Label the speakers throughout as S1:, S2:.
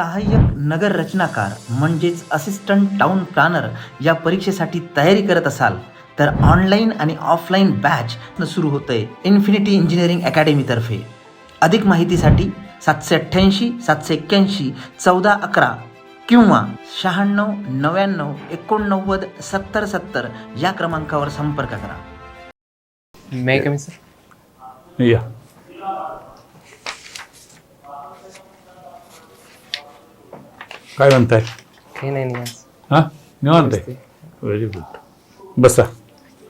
S1: सहाय्यक नगर रचनाकार म्हणजेच असिस्टंट टाउन प्लॅनर या परीक्षेसाठी तयारी करत असाल तर ऑनलाईन आणि ऑफलाईन बॅच सुरू होतंय इन्फिनिटी इंजिनिअरिंग अकॅडमीतर्फे अधिक माहितीसाठी सातशे अठ्ठ्याऐंशी सातशे एक्क्याऐंशी चौदा अकरा किंवा शहाण्णव नव्याण्णव एकोणनव्वद सत्तर सत्तर या क्रमांकावर संपर्क करा.
S2: मे कमी सर
S3: या काय म्हणताय?
S2: काही नाही
S3: हा? निवांत आहे? व्हेरी गुड बसा.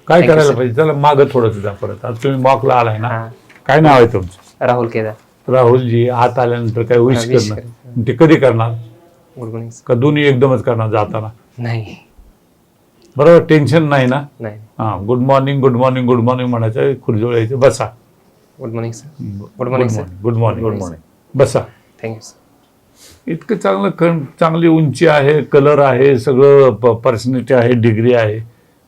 S3: काय
S2: you,
S3: करायला
S2: sir.
S3: पाहिजे? चला मागं थोडंसं जा परत. आता तुम्ही मॉकला आलाय ना?
S2: हा.
S3: काय नाव आहे तुमचं?
S2: राहुल केदार.
S3: राहुलजी आत आल्यानंतर काय विश
S2: wish
S3: करणार. ते कधी करणार?
S2: गुड मॉर्निंग
S3: का दोन्ही एकदमच करणार जाताना?
S2: नाही.
S3: बरोबर टेन्शन नाही ना?
S2: नाही.
S3: हा good morning good morning good morning म्हणायचं खुर्जोळ यायचं बसा
S2: good morning sir
S3: good
S2: sir.
S3: Good morning good morning बसा.
S2: थँक्यू सर
S3: इतकं चांगलं कण चांगली उंची आहे कलर आहे सगळं पर्सनॅलिटी आहे डिग्री आहे.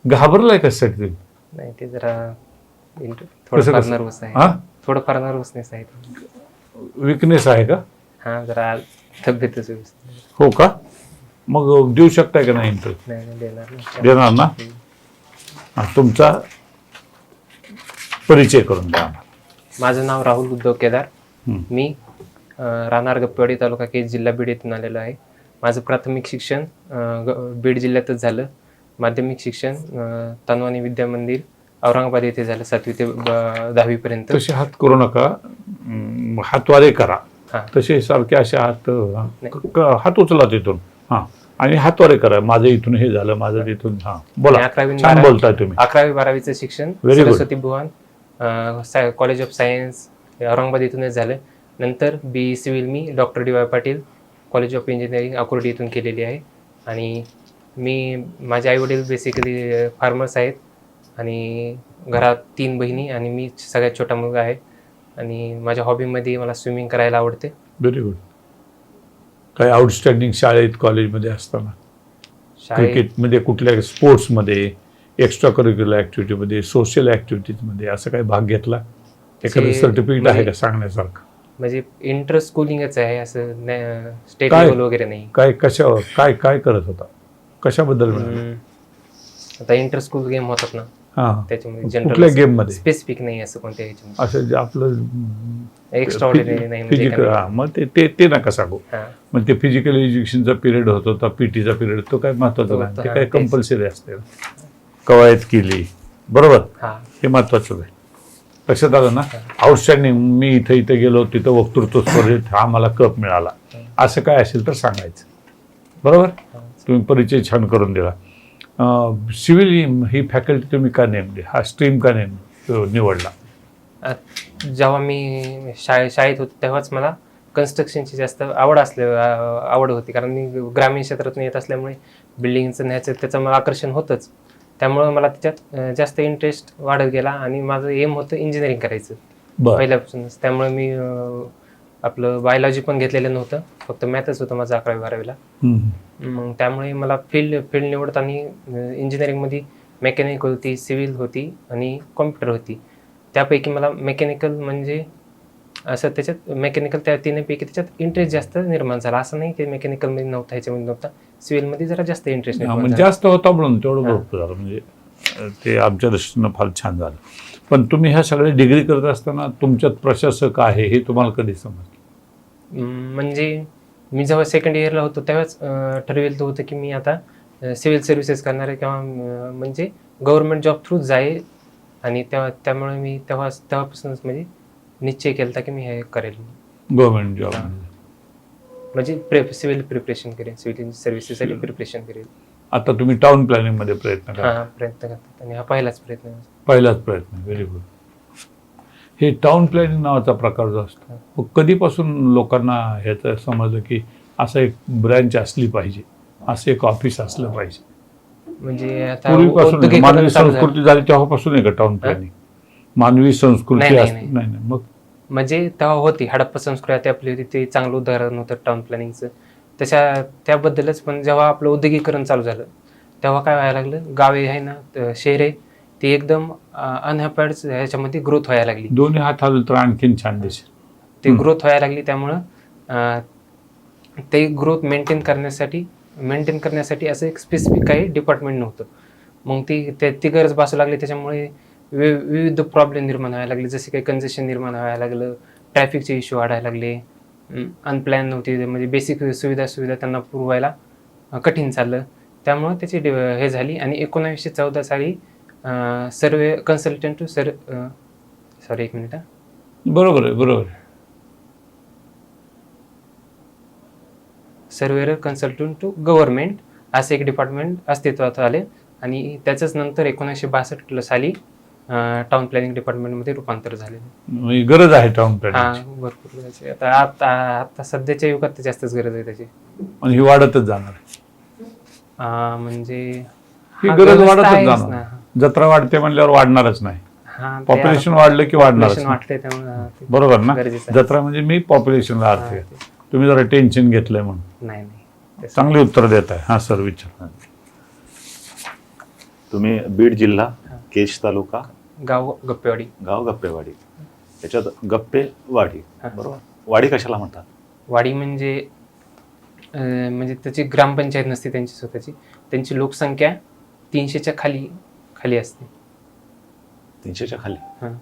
S3: घाबरलाय कशासाठी
S2: नाही ते जरा इंटर-
S3: कसं
S2: थोडंफार
S3: कसं?
S2: नर्वस आहे.
S3: हा?
S2: थोडंफार नर्वसनेस आहे
S3: विकनेस आहे का?
S2: हा जरा तब्येतच व्यवस्थित नाही.
S3: हो का? मग देऊ शकताय का नाही इंटरव्ह्यू
S2: नाही नाही देणार नाही.
S3: देणार ना? हा, तुमचा परिचय करून द्या आम्हाला.
S2: माझं नाव राहुल उद्धव केदार.
S3: हं.
S2: मी राहणार गप्पेवाडी तालुका केज जिल्हा बीड येथून आलेलो आहे. माझं प्राथमिक शिक्षण ग- बीड जिल्ह्यातच झालं. माध्यमिक शिक्षण तनवानी विद्या मंदिर औरंगाबाद येथे झालं सातवी ते दहावीपर्यंत.
S3: तसे हात करू नका. हातवारे करा.
S2: हां.
S3: तसे सारखे असे हात.
S2: नाही.
S3: क- क- हात उचला तिथून. हा. आणि हातवारे करा. माझं इथून हे झालं माझं तिथून. हा. बोला.
S2: अकरावी आणि
S3: छान
S2: बारावी-
S3: बोलताय तुम्ही.
S2: अकरावी बारावीचं शिक्षण
S3: Very good.
S2: Saraswati Bhuvan college of science Aurangabad इथूनच झालं. नंतर B civil me doctor D Y Patil college of engineering Akurdi इथून केलेली आहे. आणि मी माझे आईवडील बेसिकली फार्मर्स आहेत. आणि घरात तीन बहिणी आणि मी सगळ्यात छोटा मुलगा आहे. आणि माझ्या हॉबीमध्ये मला स्विमिंग करायला आवडते.
S3: व्हेरी गुड काही आउटस्टँडिंग शाळेत कॉलेजमध्ये असताना? क्रिकेटमध्ये कुठल्या स्पोर्ट्समध्ये एक्स्ट्रा करिक्युलर ॲक्टिव्हिटीमध्ये सोशल ॲक्टिव्हिटीजमध्ये असं काही भाग घेतला? एखादं सर्टिफिकेट आहे
S2: म्हणजे-
S3: का सांगण्यासारखं?
S2: म्हणजे इंटर स्कूलिंगच आहे असं स्टेट
S3: काय?
S2: लेवल वगैरे नाही.
S3: काय कशावर काय काय करत होता? कशाबद्दल
S2: हम्म. आता इंटर स्कूल गेम होतात ना.
S3: हां.
S2: त्याच्यामध्ये
S3: कुठल्या
S2: जनरल
S3: गेममध्ये
S2: स्पेसिफिक नाही असं कोणत्या ह्याच्यामध्ये.
S3: असं जे आपलं
S2: एक्स्ट्रा ऑर्डिनरी नाही म्हणजे
S3: फिजिकल. हां मग ते ते ते नका सांगू.
S2: हा.
S3: मग ते फिजिकल एज्युकेशनचा पिरियड होत होता पीटीचा पिरियड तो काय महत्त्वाचा
S2: तो
S3: नाही. ते
S2: हा,
S3: काय
S2: तेच.
S3: कंपल्सरी असते. कवायत केली. बरोबर?
S2: हा.
S3: हे महत्वाचं आहे. लक्षात आलं ना? आउटस्टँडिंग मी इथं इथं गेलो तिथं वक्तृत्व स्पर्धेत हा मला कप मिळाला. असं काय असेल तर सांगायचं. बरोबर? तुम्ही परिचय छान करून दिला. सिव्हिल ही फॅकल्टी तुम्ही का नेमली? हा स्ट्रीम का नेम निवडला?
S2: जेव्हा मी शाळे शाळेत होतो तेव्हाच मला कन्स्ट्रक्शनची जास्त आवड असले आवड होती. कारण मी ग्रामीण क्षेत्रातून येत असल्यामुळे बिल्डिंगचं न्यायचं त्याचं मला आकर्षण होतंच. त्यामुळं मला त्याच्यात जास्त इंटरेस्ट वाढत गेला आणि माझं एम होतं इंजिनिअरिंग करायचं. पहिल्यापासूनच. त्यामुळे मी आपलं बायोलॉजी पण घेतलेलं नव्हतं. फक्त मॅथच होतं माझं अकरावी बारावीला. मग त्यामुळे मला फील्ड फील्ड निवडताना इंजिनिअरिंगमध्ये मेकॅनिक होती सिव्हिल होती आणि कॉम्प्युटर होती. त्यापैकी मला मेकॅनिकल म्हणजे असं त्याच्यात मेकॅनिकल त्या तिन्हीपैकी त्याच्यात इंटरेस्ट जास्त निर्माण झाला. असं नाही की मेकॅनिकलमध्ये नव्हता ह्याच्यामध्ये नव्हता. सिव्हिलमध्ये जरा जास्त इंटरेस्ट निर्माण
S3: म्हणजे
S2: झाला.
S3: जास्त होता म्हणून तेवढं. भरपूर झालं. म्हणजे अं, ते आमच्या दृष्टीनं फार छान झालं. पण तुम्ही ह्या सगळ्या डिग्री करत असताना तुमच्यात प्रशासक आहे हे तुम्हाला कधी समजलं?
S2: अं, म्हणजे मी जेव्हा सेकंड इयरला होतो तेव्हाच अं, ठरविलं होतं की मी आता सिव्हिल सर्व्हिसेस करणार आहे किंवा अं, म्हणजे गव्हर्नमेंट जॉब थ्रू जाईल. आणि तेव्हा त्यामुळे मी तेव्हा तेव्हापासूनच म्हणजे निश्चय केला की मी हे करेल.
S3: Government job.
S2: म्हणजे प्रे सिव्हिल प्रिपरेशन करेन सिव्हिल सर्व्हिसेससाठी प्रिपरेशन करेन
S3: आता तुम्ही टाउन प्लॅनिंगमध्ये प्रयत्न करा
S2: हा प्रयत्न करतात. आणि हा पहिलाच प्रयत्न.
S3: पहिलाच प्रयत्न व्हेरी गुड हे टाउन प्लॅनिंग नावाचा प्रकार जो असतो कधीपासून लोकांना ह्याचं समजलं की असं एक ब्रँच असली पाहिजे असं एक ऑफिस असलं पाहिजे?
S2: म्हणजे
S3: पूर्वीपासून मानवी. संस्कृती झाली तेव्हापासून आहे का टाउन प्लॅनिंग मानवी संस्कृती
S2: नाही.
S3: मग
S2: म्हणजे तेव्हा होती हडप्पा संस्कृती आपली होती ते चांगलं उदाहरण होतं टाउन प्लॅनिंगचं तशा त्याबद्दलच पण जेव्हा आपलं औद्योगिकरण चालू झालं तेव्हा काय व्हायला लागलं? गावे आहे ना शहरे ती एकदम अनहॅपॅड ह्याच्यामध्ये ग्रोथ व्हायला लागली.
S3: दोन्ही हात हलवले तर आणखीन छान दिसेल.
S2: ते. ग्रोथ व्हायला लागली त्यामुळं ते ग्रोथ मेंटेन करण्यासाठी मेंटेन करण्यासाठी असं एक स्पेसिफिक काही डिपार्टमेंट नव्हतं. मग ती ती गरज भासू लागली त्याच्यामुळे वि विविध प्रॉब्लेम निर्माण व्हायला लागले. जसे काही कंजेशन निर्माण व्हायला लागलं ट्रॅफिकचे इश्यू वाढायला लागले. अनप्लॅन नव्हती. म्हणजे बेसिक सुविधा सुविधा त्यांना पुरवायला कठीण चाललं. त्यामुळं त्याची डि- हे झाली. आणि एकोणावीसशे चौदा साली survey consultant to sir sorry एक मिनिट.
S3: बरोबर आहे बरोबर
S2: सर्वेअर कन्सल्टंट टू गव्हर्नमेंट असे एक डिपार्टमेंट अस्तित्वात आले. आणि त्याच्याच नंतर एकोणीसशे बासष्ट साली टाउन प्लॅनिंग डिपार्टमेंटमध्ये रूपांतर झाले
S3: म्हणजे गरज आहे टाउन
S2: हा
S3: प्लॅनिंग
S2: भरपूर गरज आहे. आता आता आता सध्याच्या युगात तर जास्तच गरज आहे त्याची.
S3: आणि ही वाढतच जाणार
S2: अं, म्हणजे
S3: ही
S2: हा,
S3: गरज
S2: तर
S3: वाढतच
S2: आहेच
S3: जाणार. जत्रा वाढते म्हणल्यावर वाढणारच नाही.
S2: हा, ते
S3: पॉप्युलेशन वाढलं की वाढणारच
S2: population
S3: नाही.
S2: वाढते त्यामुळे हा, ते
S3: बरोबर ना?
S2: गरजेचं आहे.
S3: जत्रा म्हणजे मी पॉप्युलेशनला अर्थ
S2: हा,
S3: आहे.
S2: ते-
S3: तुम्ही जरा टेन्शन घेतलंय म्हणून.
S2: नाही नाही. तसं-
S3: चांगली उत्तर देत आहे. हा सर विचार.
S4: तुम्ही बीड जिल्हा केश तालुका
S2: गाव गप्पेवाडी.
S4: गाव गप्पेवाडी. त्याच्यात गप्पेवाडी
S2: हा.
S4: बरोबर? वाडी कशाला म्हणतात?
S2: वाडी म्हणजे अं, म्हणजे त्याची ग्रामपंचायत नसते त्यांची स्वतःची. त्यांची लोकसंख्या तीनशेच्या खाली खाली असते.
S4: तीनशेच्या खाली?
S2: हां.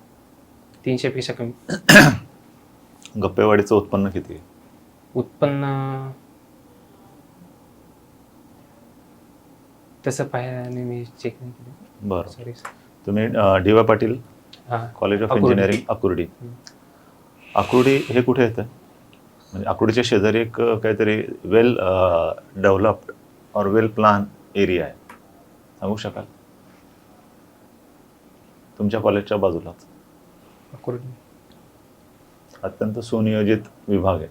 S2: तीनशेपेक्षा कमी.
S4: गप्पेवाडीचं उत्पन्न किती आहे?
S2: उत्पन्न तसं पाहायला मी चेक नाही केलं.
S4: बरं.
S2: सॉरी
S4: तुम्ही D Y Patil college of. Engineering Akurdi. Akurdi. हे कुठे येतं? म्हणजे अकुर्डीच्या शेजारी एक काहीतरी वेल डेव्हलप्ड और वेल प्लान एरिया आहे. सांगू शकाल? तुमच्या कॉलेजच्या बाजूलाच.
S2: अकुर्डी.
S4: अत्यंत सुनियोजित विभाग आहे.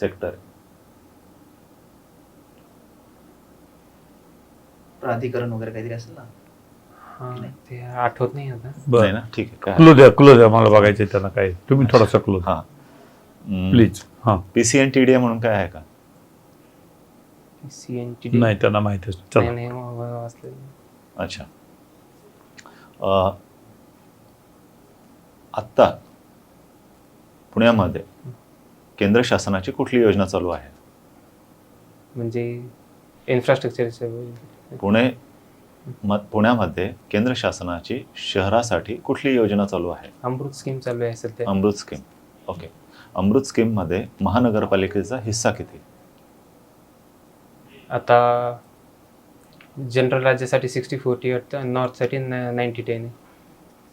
S4: सेक्टर आहे.
S1: प्राधिकरण वगैरे काहीतरी असेल ना?
S2: ते आठवत नाही आता.
S4: नाही
S3: बरं
S4: ना? ठीक आहे काय?
S3: क्लो द्या मला बघायचं त्यांना काय तुम्ही थोडासा क्लो द्या.
S4: हां.
S3: प्लीज हां.
S4: P C N T D A म्हणून काय आहे का?
S2: सी एन टी
S3: नाही त्यांना माहितीच
S2: नाही
S3: चला.
S2: नाही वा- वाचलं नाही.
S4: अच्छा. अ, आत्ता पुण्यामध्ये केंद्र शासनाची कुठली योजना चालू आहे?
S2: म्हणजे इन्फ्रास्ट्रक्चरचं
S4: पुणे म पुण्यामध्ये केंद्र शासनाची शहरासाठी कुठली योजना चालू आहे?
S2: अमृत स्कीम चालू आहे सध्या.
S4: अमृत स्कीम. ओके. अमृत स्कीममध्ये महानगरपालिकेचा हिस्सा किती?
S2: आता जनरल राज्यासाठी सिक्स्टी फोर्टी वाटतं नॉर्थसाठी नाईन्टी टेन आहे.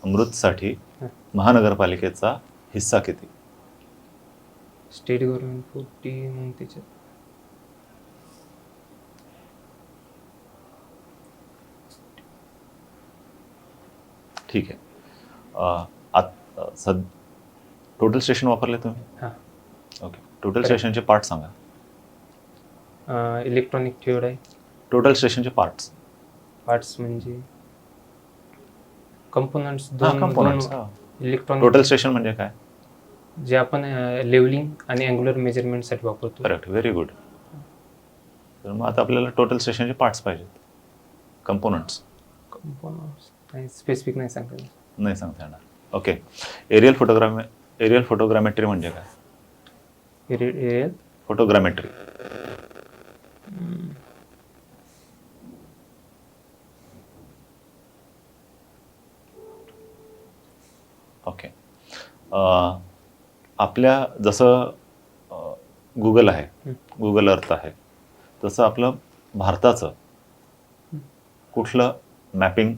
S4: अमृतसाठी
S2: हं.
S4: महानगरपालिकेचा हिस्सा किती?
S2: स्टेट गव्हर्नमेंट फोर्टी मग त्याच्यात.
S4: ठीक आहे. आत सद टोटल स्टेशन वापरले तुम्ही?
S2: हां.
S4: ओके. टोटल स्टेशनचे पार्ट सांगा.
S2: इलेक्ट्रॉनिक ट्यूड आहे
S4: टोटल स्टेशनचे पार्ट्स.
S2: पार्ट्स म्हणजे कंपोनंट्स दोन
S4: कंपोनंट्स
S2: इलेक्ट्रॉनिक
S4: टोटल स्टेशन म्हणजे काय?
S2: जे आपण लेवलिंग आणि अँग्युलर मेजरमेंटसाठी वापरतो.
S4: करेक्ट व्हेरी गुड तर मग आता आपल्याला टोटल स्टेशनचे पार्ट्स पाहिजेत. कंपोनंट्स
S2: कंपोनंट्स नाही स्पेसिफिक नाही सांगता येणार.
S4: नाही सांगता येणार. Okay aerial photogramme aerial photogrammetry म्हणजे काय?
S2: एरि- एरियल
S4: फोटोग्रामेट्री ओके अं, आपल्या जसं गुगल आहे. गुगल अर्थ आहे तसं आपलं भारताचं कुठलं मॅपिंग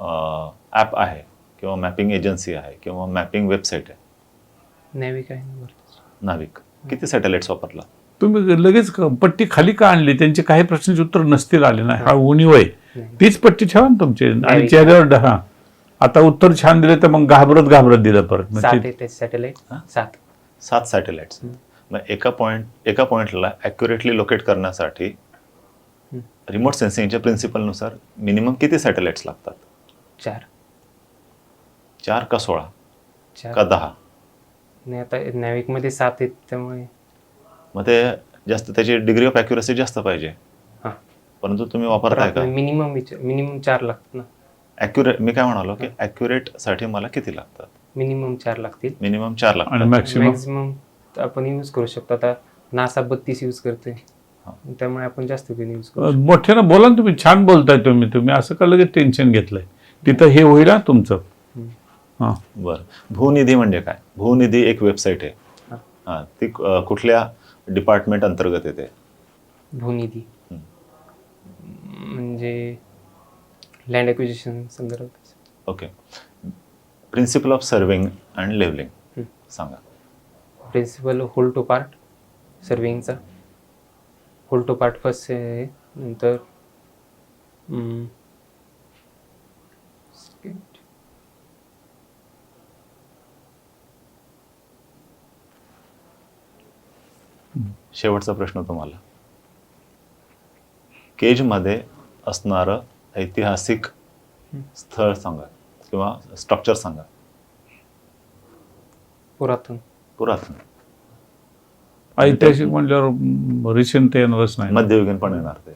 S4: ॲप आहे किंवा मॅपिंग एजन्सी आहे किंवा मॅपिंग वेबसाईट आहे.
S2: नॅविक आहे ना बरं
S4: नाविक किती सॅटेलाइट्स वापरला?
S3: तुम्ही लगेच पट्टी खाली का आणली? त्यांचे काही प्रश्नाचे उत्तर नसतील आले ना. हा उणीव आहे. तीच पट्टी ठेवा ना तुमची. आणि. चेहऱ्यावर हा. आता उत्तर छान दिले तर मग घाबरत घाबरत दिलं परत.
S2: सॅटेलाइट
S4: हा?
S2: सात.
S4: सात सॅटेलाइट्स. मग एका पॉईंट एका पॉईंटला ॲक्युरेटली लोकेट करण्यासाठी. रिमोट सेन्सिंगच्या प्रिन्सिपलनुसार मिनिमम किती सॅटेलाइट्स लागतात?
S2: चार.
S4: चार का सोळा?
S2: चार.
S4: का दहा?
S2: नाही आता नॅविकमध्ये सात आहेत त्यामुळे.
S4: मग ते जास्त त्याची डिग्री ऑफ ॲक्युरसी जास्त पाहिजे.
S2: हां.
S4: परंतु तुम्ही वापरताय का?
S2: मिनिमम मिनिमम चार लागतात ना.
S4: ॲक्युरेट मी काय म्हणालो की ॲक्युरेटसाठी मला किती लागतात?
S2: मिनिमम चार लागतील.
S4: मिनिमम चार
S3: आणि
S4: लागतात
S3: मॅक्सिमम
S2: मॅक्झिमम आपण यूज करू शकतो. आता नासा बत्तीस यूज करतोय
S4: हा.
S2: त्यामुळे आपण जास्त यूज
S3: मोठ्यानं बोला ना तुम्ही छान बोलताय तुम्ही. तुम्ही असं का लगेच टेन्शन घेतलंय? तिथं हे होईल ना तुमचं. हां.
S4: बरं. भूनिधी म्हणजे काय? भूनिधी एक वेबसाईट आहे.
S2: हा.
S4: हां ती अ, कुठल्या डिपार्टमेंट अंतर्गत येते?
S2: भूनिधी.
S4: हम्म.
S2: म्हणजे लँड एक्विजिशन संदर्भात.
S4: Okay principle of surveying and levelling. सांगा.
S2: प्रिन्सिपल होल टू पार्ट सर्विंगचा होल टू पार्ट फर्स्ट आहे नंतर हम्म,
S4: शेवटचा प्रश्न तुम्हाला. केजमध्ये असणारं ऐतिहासिक स्थळ सांगा किंवा स्ट्रक्चर सांगा.
S2: पुरातन.
S4: पुरातन.
S3: ऐतिहासिक म्हणल्यावर रिसेंट येणारच नाही.
S4: मध्ययुगीन पण येणार ते.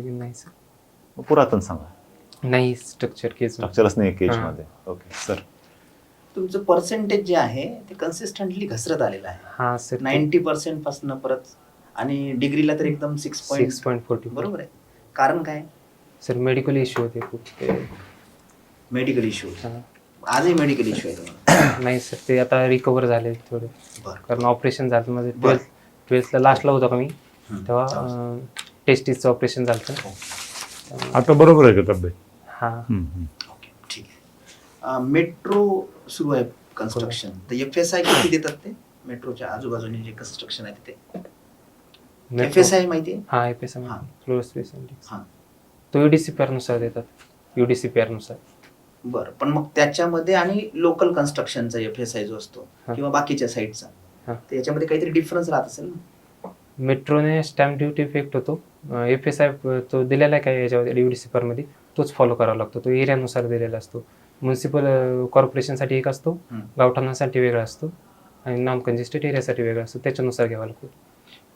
S2: की नाही सर
S4: पुरातन सांगा.
S2: नाही स्ट्रक्चर केस
S4: स्ट्रक्चरच नाही केजमध्ये. ओके सर
S1: तुमचं पर्सेंटेज जे आहे ते कन्सिस्टंटली घसरत आलेलं आहे.
S2: हा सर.
S1: नाईन्टी पर्सेंटपासून परत आणि डिग्रीला तर एकदम six
S2: six
S1: point
S2: point forty
S1: बरोबर आहे. कारण काय?
S2: सर मेडिकल इश्यू होते खूप. ते-
S1: मेडिकल इश्यू
S2: हा.
S1: आजही मेडिकल इश्यू आहे तुम्हाला.
S2: नाही सर ते आता रिकवर झाले थोडे.
S1: बरं.
S2: कारण ऑपरेशन झालं. माझं
S1: बरं.
S2: ट्वेल्थ ट्वेल्थला लास्टला होतो का मी?
S1: हम्म.
S2: तेव्हा टेस्टीचं ऑपरेशन झालं
S3: आता बरोबर आहे का तब्येत?
S2: हा.
S3: हम्म, हम्म.
S1: मेट्रो सुरू आहे कन्स्ट्रक्शन तर एफ एस आय किती देतात ते? मेट्रोच्या आजूबाजूने जे कन्स्ट्रक्शन आहे तिथे. एफ एस आय माहिती आहे?
S2: हा एफ एस
S1: हा.
S2: स्पेस इंडेक्स
S1: हां.
S2: तो युडीसी नुसार देतात. युडीसी नुसार.
S1: बरं पण मग त्याच्यामध्ये आणि लोकल कन्स्ट्रक्शनचा एफ एस आय जो असतो. किंवा बाकीच्या साईडचा
S2: हा.
S1: तर याच्यामध्ये काहीतरी डिफरन्स राहत असेल ना?
S2: मेट्रोने स्टॅम्प ड्युटी इफेक्ट होतो. एफ एस आय तो दिलेला आहे काय याच्यामध्ये युडीसी मध्ये? तोच फॉलो करावा लागतो. तो एरियानुसार दिलेला असतो. म्युन्सिपल कॉर्पोरेशनसाठी एक असतो. गावठाणासाठी वेगळा असतो. आणि नॉन कंजेस्टेड एरियासाठी वेगळा असतो. त्याच्यानुसार घ्यावा लागतो.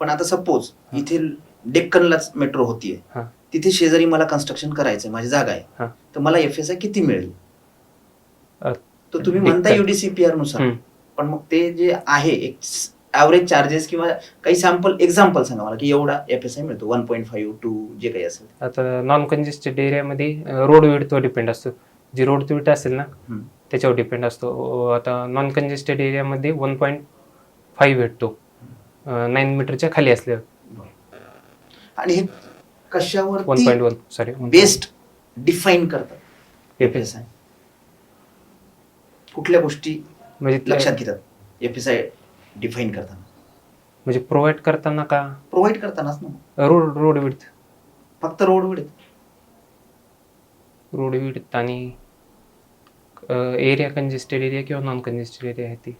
S1: पण आता सपोज इथे डेक्कनलाच मेट्रो होतीये.
S2: हा.
S1: तिथे शेजारी मला कन्स्ट्रक्शन करायचंय माझी जागा
S2: हा.
S1: आहे तर मला एफ एस आय किती मिळेल?
S2: अ,
S1: तर तुम्ही म्हणता
S2: डेक्कन.
S1: युडीसीपीआरनुसार.
S2: हम्म.
S1: पण मग ते जे आहे एक ऍव्हरेज चार्जेस किंवा काही सॅम्पल एक्झाम्पल सांगा मला की एवढा एफ एस आय मिळतो. वन पॉईंट फाईव्ह टू जे काही असेल.
S2: आता नॉन कंजेस्टेड एरियामध्ये रोड विडतो डिपेंड असतो. जी रोड विड असेल ना. त्याच्यावर डिपेंड असतो. आता नॉन कंजेस्टेड एरियामध्ये वन पॉईंट फाईव्ह भेटतो. नाईन मीटरच्या खाली असल्यावर.
S1: आणि हे
S2: one point one sorry
S1: best define करतात?
S2: एफ
S1: एस आय कुठल्या गोष्टी
S2: म्हणजे
S1: लक्षात घेतात? एफ एस आय डिफाईन करताना.
S2: म्हणजे प्रोव्हाइड करताना का?
S1: प्रोव्हाइड करतानाच ना.
S2: रोड रोड विड्थ
S1: फक्त रोड वेळ
S2: रोड विड्थ आणि एरिया कंजेस्टेड एरिया किंवा नॉन कंजेस्टेड एरिया आहे ती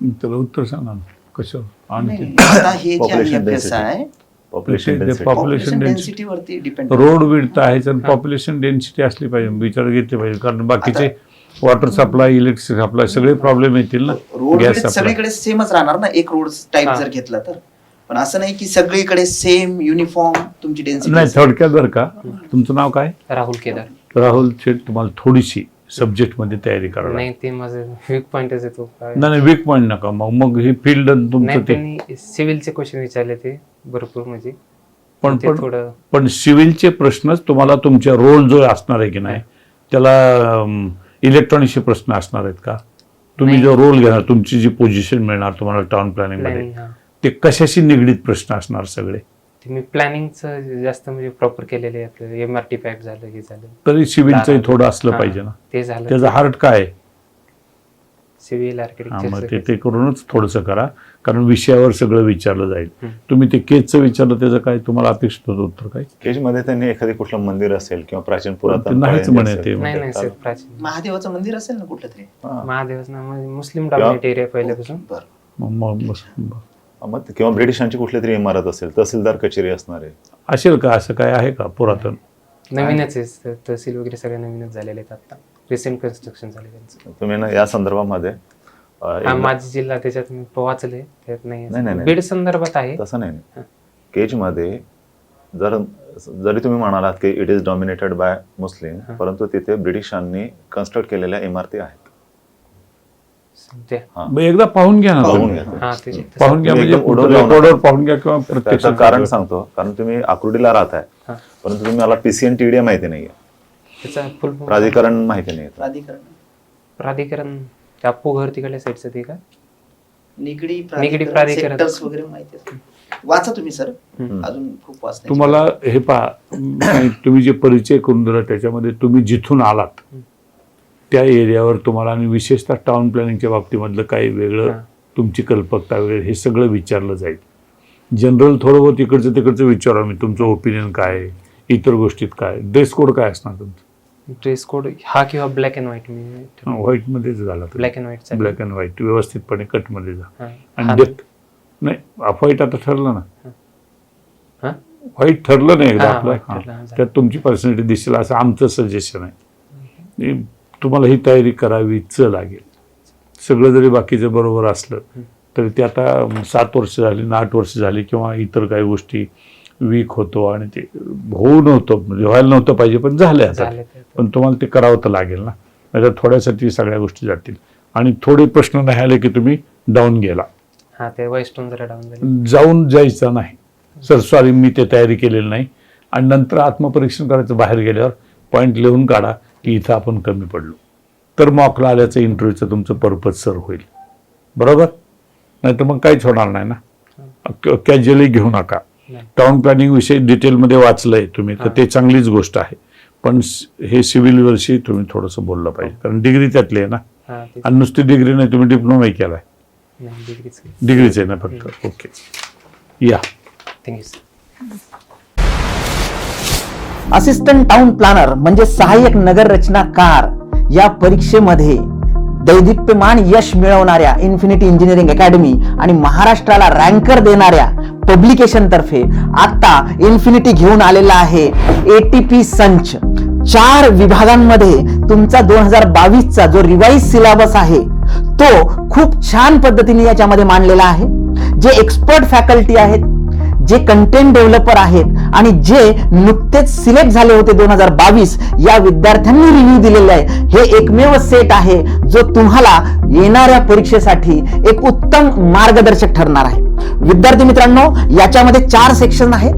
S3: त्याला उत्तर सांगा ना कसं आणि
S1: आता हे जे
S4: Population
S1: F S
S4: density.
S1: I
S4: population density
S1: वरती डिपेंड
S3: रोड विड्थ आहे. पॉप्युलेशन डेन्सिटी असली पाहिजे विचार घेतले पाहिजे कारण बाकीचे वॉटर सप्लाय इलेक्ट्रिक सप्लाय सगळे प्रॉब्लेम येतील ना
S1: रोड सगळीकडे सेमच राहणार ना एक रोड टाईप
S2: हा.
S1: जर घेतला तर पण असं नाही की सगळीकडे सेम युनिफॉर्म तुमची
S3: नाही
S1: डेन्सिटी
S3: थोडक्यात बरं का तुमचं नाव काय
S2: राहुल केदार
S3: राहुल शेठ तुम्हाला थोडीशी सब्जेक्टमध्ये तयारी करावी
S2: नाही ते माझं वीक पॉइंटच येतो
S3: नाही नाही वीक पॉईंट नका. मग मग ही फील्ड तुमचं ते.
S2: त्यांनी सिव्हिलचे क्वेश्चन विचारले ते भरपूर म्हणजे.
S3: पण
S2: ते
S3: पण
S2: थोडं
S3: पण सिव्हिलचे प्रश्नच तुम्हाला तुमच्या रोल जो असणार आहे की नाही त्याला इलेक्ट्रॉनिकचे प्रश्न असणार आहेत का? तुम्ही. जो रोल घेणार तुमची जी पोझिशन मिळणार तुम्हाला टाउन प्लॅनिंगमध्ये
S2: प्लॅनिंग हा.
S3: ते कशाशी निगडीत प्रश्न असणार सगळे?
S2: ते मी प्लॅनिंगचं जास्त म्हणजे प्रॉपर केलेले आहे आपलं एम आर टी पॅक झालं हे झालं
S3: तरी सिव्हिलचंही
S2: दारा-
S3: थोडं असलं
S2: हा,
S3: पाहिजे ना
S2: ते झालं
S3: त्याचं हार्ट काय आहे?
S2: सिव्हिल
S3: हा, मग ते
S2: आर्किटेक्चर
S3: ते करूनच थोडंसं करा कारण विषयावर सगळं विचारलं जाईल. तुम्ही ते केजचं विचारलं त्याचं काय तुम्हाला अपेक्षित होतं उत्तर काय
S4: केजमध्ये त्यांनी एखादी कुठलं मंदिर असेल किंवा प्राचीन पुरातन
S3: नाहीच
S4: काळी
S3: म्हणे
S4: असेल.
S3: ते.
S2: नाही नाही सर
S4: चालेल.
S2: प्राचीन
S1: महादेवाचं मंदिर असेल ना कुठलं तरी
S4: हा.
S2: महादेवच ना म्हणजे मुस्लिम डॉमिनेट एरिया पहिल्यापासून
S1: बरं
S3: मग- मग- मग-
S4: मग किंवा ब्रिटिशांची कुठली तरी इमारत असेल तहसीलदार कचेरी असणार. आहे
S3: असेल का? असं काय आहे का पुरातन?
S2: नवीनच आहे. त- तहसील वगैरे सगळे नवीनच झालेले आहेत आता. रिसेंट कन्स्ट्रक्शन झाले त्यांचं.
S4: तुम्ही ना या संदर्भामध्ये अं,
S2: हा
S4: एकदा-
S2: माझी जिल्हा त्याच्यात मी वाचले त्यात नाही
S4: नाही, नाही,
S2: आहे.
S4: नाही.
S2: बीड संदर्भात आहे.
S4: तसं नाही. केजमध्ये जर जरी तुम्ही म्हणालात की it is dominated by Muslim
S2: हा.
S4: परंतु तिथे ब्रिटिशांनी कन्स्ट्रक्ट केलेल्या इमारती आहेत.
S3: मग एकदा पाहून घ्या ना
S4: पाहून. घ्या
S2: हा ते
S3: पाहून घ्या म्हणजे
S4: एकदम उडवून.
S3: रेकॉर्डवर पाहून घ्या किंवा प्रत्यक्ष
S4: त्याचं कारण सांगतो कारण तुम्ही आकुर्डीला राहताय
S2: हा.
S4: परंतु तुम्ही मला पीसीएन टीडीए माहिती नाहीये
S2: त्याचा फुल
S4: प्राधिकरण माहिती नाही
S1: प्राधिकरण
S2: प्राधिकरण ते अप्पू घर तिकडल्या साईडचं ते का
S1: निगडी
S2: निगडी प्राधिकरण.
S1: वगैरे माहिती. वाचा तुम्ही सर
S2: हम्म.
S1: अजून खूप वाचण्याची
S3: तुम्हाला हे पहा तुम्ही जे परिचय करून दिला त्याच्यामध्ये तुम्ही जिथून आलात त्या एरियावर तुम्हाला आणि विशेषतः टाउन प्लॅनिंगच्या बाबतीमधलं काही वेगळं. तुमची कल्पकता वगैरे हे सगळं विचारलं जाईल. जनरल थोडं बहुत इकडचं तिकडचं विचारा मी तुमचं ओपिनियन काय इतर गोष्टीत काय ड्रेस कोड काय असणार तुमचं?
S2: ड्रेस कोड हा किंवा ब्लॅक अँड व्हाईट मी
S3: व्हाईटमध्येच झाला
S2: black and white
S3: black and white व्यवस्थितपणे कटमध्ये जा. आणि डेप्थ नाही व्हाईट आता ठरलं ना? व्हाईट ठरलं नाही एकदा आपलं त्यात तुमची पर्सनॅलिटी दिसेल असं आमचं सजेशन आहे. तुम्हाला ही तयारी करावीच लागेल. सगळं जरी बाकीचं बरोबर असलं तरी ते आता सात वर्ष झाली ना आठ वर्ष झाली किंवा इतर काही गोष्टी वीक होतो आणि ते होऊ नव्हतं म्हणजे व्हायला नव्हतं पाहिजे पण झालं आता. पण तुम्हाला ते करावं तर लागेल ना. नाहीतर थोड्यासाठी सगळ्या गोष्टी जातील. आणि थोडे प्रश्न नाही आले की तुम्ही डाऊन गेला.
S2: हा
S3: जाऊन जायचं नाही. सर सॉरी मी ते तयारी केलेली नाही. आणि नंतर आत्मपरीक्षण करायचं बाहेर गेल्यावर पॉईंट लिहून काढा. की इथं आपण कमी पडलो. तर मॉकला आल्याचं इंटरव्ह्यूचं तुमचं पर्पज सर होईल. बरोबर? नाही तर मग काहीच होणार नाही ना? कॅज्युअली घेऊ नका. टाउन प्लॅनिंग विषयी डिटेलमध्ये वाचलंय तुम्ही तर ते चांगलीच गोष्ट आहे. पण हे सिव्हिल वर्षी तुम्ही थोडंसं बोललं पाहिजे. कारण डिग्री त्यातली आहे ना?
S2: हा
S3: आणि नुसती डिग्री नाही तुम्ही डिप्लोमाही केलाय.
S2: डिग्रीच
S3: आहे. ना फक्त? ओके या.
S2: थँक्यू
S1: असिस्टंट टाउन प्लॅनर म्हणजे सहाय्यक नगर रचनाकार या परीक्षेमध्ये दैदिप्यमान यश मिळवणाऱ्या इन्फिनिटी इंजिनिअरिंग अकॅडमी आणि महाराष्ट्राला रँकर देणाऱ्या पब्लिकेशन तर्फे आता इन्फिनिटी घेऊन आलेला आहे एटीपी संच. चार विभागांमध्ये तुमचा दोन हजार बावीसचा जो रिवाईज सिलेबस आहे तो खूप छान पद्धतीने याच्यामध्ये मांडलेला आहे. जे एक्सपर्ट फॅकल्टी आहेत जे कंटेंट डेव्हलपर आहेत आणि जे नुकतेच सिलेक्ट झाले होते दोन हजार बावीस या विद्यार्थ्यांनी रिव्ह्यू दिलेले आहे. हे एकमेव सेट आहे जो तुम्हाला येणाऱ्या परीक्षेसाठी एक उत्तम मार्गदर्शक ठरणार आहे. विद्यार्थी मित्रांनो याच्यामध्ये चार सेक्शन आहे.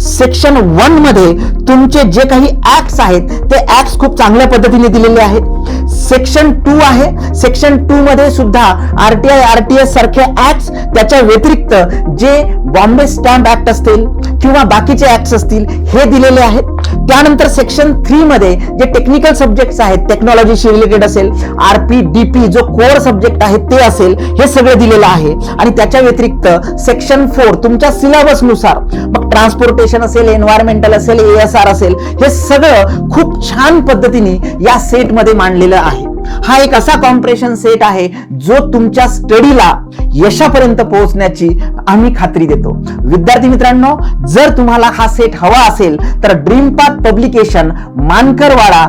S1: सेक्शन वनमध्ये तुमचे जे काही ऍक्ट्स आहेत ते ऍक्ट्स खूप चांगल्या पद्धतीने दिलेले आहेत. सेक्शन टू आहे. सेक्शन टू मध्ये सुद्धा आरटीआय आरटीएस सारखे ऍक्ट्स त्याच्या व्यतिरिक्त जे बॉम्बे स्टॅम्प ऍक्ट असतील किंवा बाकीचे ऍक्ट्स असतील हे दिलेले आहेत. त्यानंतर सेक्शन थ्री मध्ये जे टेक्निकल सब्जेक्ट्स आहेत टेक्नॉलॉजीशी रिलेटेड असेल आरपी डीपी जो कोर सब्जेक्ट आहे ते असेल हे सगळं दिलेलं आहे. आणि त्याच्या व्यतिरिक्त सेक्शन फोर तुमच्या सिलेबसनुसार मग ट्रान्सपोर्टेशन असेल एन्व्हायरमेंटल असेल एएसआर असेल हे सगळं खूप छान पद्धतीने या सेटमध्ये मांडलेलं आहे. हा एक असा कॉम्प्रेशन सेट आहे जो तुमच्या स्टडीला यशापर्यंत पोहोचण्याची आम्ही खात्री देतो. विद्यार्थी मित्रांनो जर तुम्हाला हा सेट हवा असेल तर ड्रीम पाथ पब्लिकेशन मानकरवाडा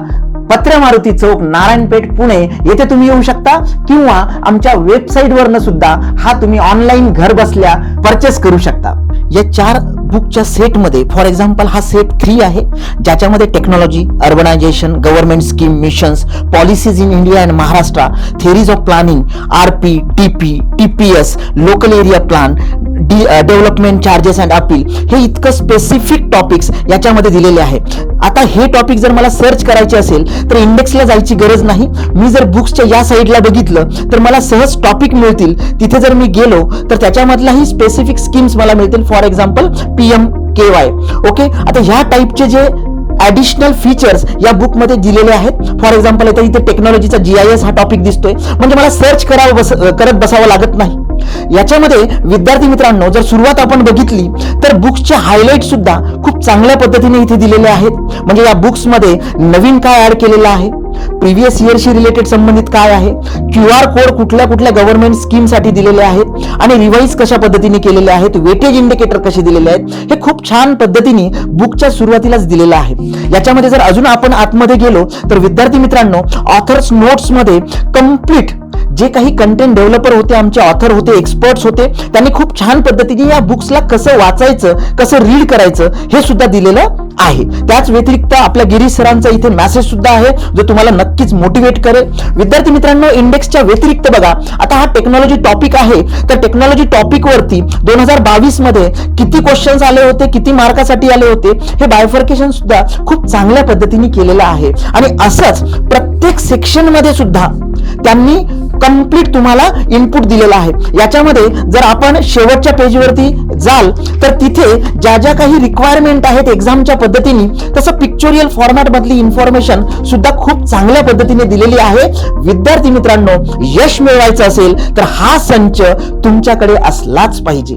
S1: पत्र मारुती चौक नारायणपेठ पुणे येथे तुम्ही येऊ शकता किंवा आमच्या वेबसाईट वरनं सुद्धा हा तुम्ही ऑनलाईन घर बसल्या परचेस करू शकता. या चार बुकच्या सेटमध्ये फॉर एक्झाम्पल हा सेट थ्री आहे ज्याच्यामध्ये technology urbanisation government scheme missions policies in India and Maharashtra theories of planning R P T P T P S local area plan D development charges and appeal हे इतकं specific topics याच्यामध्ये दिलेले आहे. आता हे topic जर मला search करायचे असेल तर इंडेक्सला जायची गरज नाही. मी जर बुक्सच्या या साईडला बघितलं तर मला सहज टॉपिक मिळतील. तिथे जर मी गेलो तर त्याच्यामधलाही स्पेसिफिक स्कीम्स मला मिळतील. For example P M K Y okay आता ह्या टाईपचे जे ॲडिशनल फीचर्स या बुकमध्ये दिलेले आहेत. फॉर एक्झाम्पल आता इथे टेक्नॉलॉजीचा जी आय एस हा टॉपिक दिसतोय. म्हणजे मला सर्च करावं बस करत बसावं लागत नाही. याच्यामध्ये विद्यार्थी मित्रांनो जर सुरुवात आपण बघितली तर बुक्सचे हायलाईट सुद्धा खूप चांगल्या पद्धतीने इथे दिलेले आहेत. म्हणजे या बुक्समध्ये नवीन काय ऍड केलेलं आहे? प्रिव्हियस इयरशी रिलेटेड संबंधित काय आहे? क्यू आर कोड कुठल्या कुठल्या गव्हर्नमेंट स्कीमसाठी दिलेले आहेत आणि रिवाईज कशा पद्धतीने केलेले आहेत? वेटेज इंडिकेटर कसे दिलेले आहेत? हे खूप छान पद्धतीने बुकच्या सुरुवातीलाच दिलेलं आहे. याच्यामध्ये जर अजून आपण आतमध्ये गेलो तर विद्यार्थी मित्रांनो ऑथर्स नोट्समध्ये कंप्लीट जे काही कंटेंट डेव्हलपर होते आमचे ऑथर होते एक्सपर्ट्स होते त्यांनी खूप छान पद्धतीने या बुक्सला कसं वाचायचं कसं रीड करायचं हे सुद्धा दिलेलं आहे. त्याच व्यतिरिक्त आपल्या गिरीश सरांचा इथे मेसेज सुद्धा आहे जो तुम्हाला नक्कीच मोटिवेट करेल. विद्यार्थी मित्रांनो इंडेक्सच्या व्यतिरिक्त बघा आता हा टेक्नॉलॉजी टॉपिक आहे. तर टेक्नॉलॉजी टॉपिक वरती दोन हजार बावीसमध्ये किती क्वेश्चन्स आले होते किती मार्कासाठी आले होते हे बायफर्केशन सुद्धा खूप चांगल्या पद्धतीने केलेलं आहे. आणि असंच प्रत्येक सेक्शनमध्ये सुद्धा त्यांनी कंप्लीट तुम्हाला इनपुट दिलेला आहे. याच्यामध्ये जर आपण शेवटच्या पेजवरती जाल तर तिथे ज्या ज्या काही रिक्वायरमेंट आहेत एक्झामच्या पद्धतीने तसं पिक्चोरियल फॉर्मॅटमधली इन्फॉर्मेशन सुद्धा खूप चांगल्या पद्धतीने दिलेली आहे. विद्यार्थी मित्रांनो यश मिळवायचं असेल तर हा संच तुमच्याकडे असलाच पाहिजे.